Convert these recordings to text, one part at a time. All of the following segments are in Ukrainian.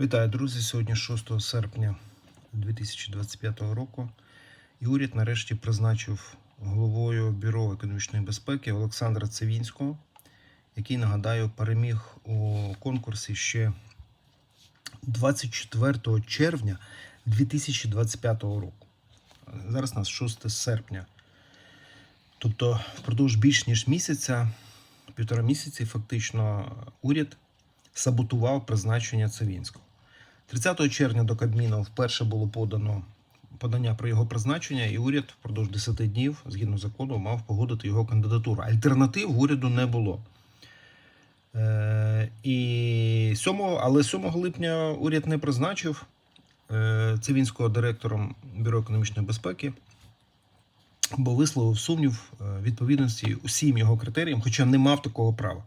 Вітаю, друзі! Сьогодні 6 серпня 2025 року. І уряд нарешті призначив головою Бюро економічної безпеки Олександра Цивінського, який, нагадаю, переміг у конкурсі ще 24 червня 2025 року. Зараз у нас 6 серпня. Тобто, впродовж більш ніж місяця, півтора місяці, фактично, уряд саботував призначення Цивінського. 30 червня до Кабміну вперше було подано подання про його призначення, і уряд впродовж 10 днів, згідно закону, мав погодити його кандидатуру. Альтернатив уряду не було. Е, і 7, але 7 липня уряд не призначив е, Цивінського директором Бюро економічної безпеки, бо висловив сумнів е, відповідності усім його критеріям, хоча не мав такого права.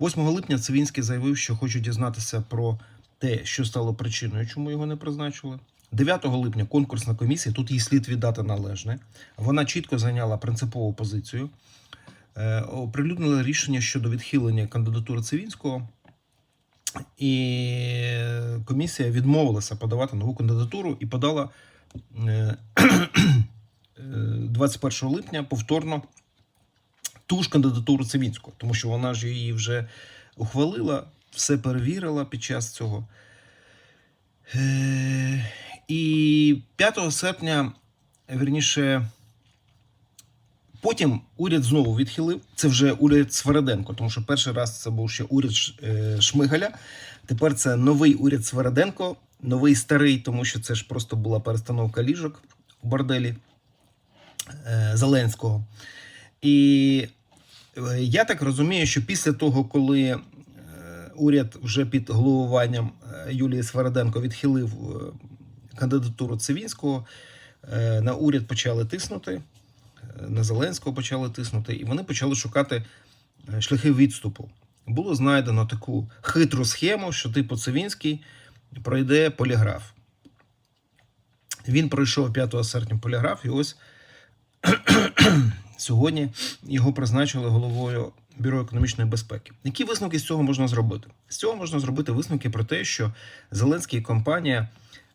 8 липня Цивінський заявив, що хоче дізнатися про те, що стало причиною, чому його не призначили. 9 липня конкурсна комісія, тут їй слід віддати належне. Вона чітко зайняла принципову позицію, е, оприлюднила рішення щодо відхилення кандидатури Цивінського, і комісія відмовилася подавати нову кандидатуру і подала е, е, 21 липня повторно ту ж кандидатуру Цивінського, тому що вона ж її вже ухвалила, все перевірила під час цього. Е, І 5 серпня, вірніше, потім уряд знову відхилив. Це вже уряд Свереденко, тому що перший раз це був ще уряд е, Шмигаля. Тепер це новий уряд Свереденко, новий старий, тому що це ж просто була перестановка ліжок у борделі е, Зеленського. І я так розумію, що після того, коли уряд вже під головуванням е, Юлії Свереденко відхилив е, кандидатуру Цивінського, е, на уряд почали тиснути, на Зеленського почали тиснути, і вони почали шукати шляхи відступу. Було знайдено таку хитру схему, що типу Цивінський пройде поліграф. Він пройшов 5 серпня поліграф, і ось сьогодні його призначили головою Бюро економічної безпеки. Які висновки з цього можна зробити? З цього можна зробити висновки про те, що Зеленський і компанія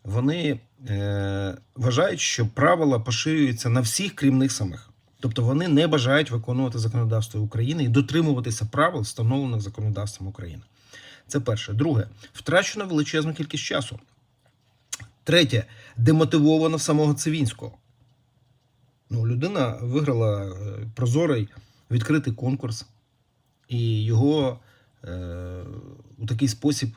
вони е, вважають, що правила поширюються на всіх, крім них самих. Тобто вони не бажають виконувати законодавство України і дотримуватися правил, встановлених законодавством України. Це перше. Друге, втрачено величезну кількість часу. Третє, демотивовано самого Цивінського. Ну, людина виграла е, прозорий відкритий конкурс, і його е, у такий спосіб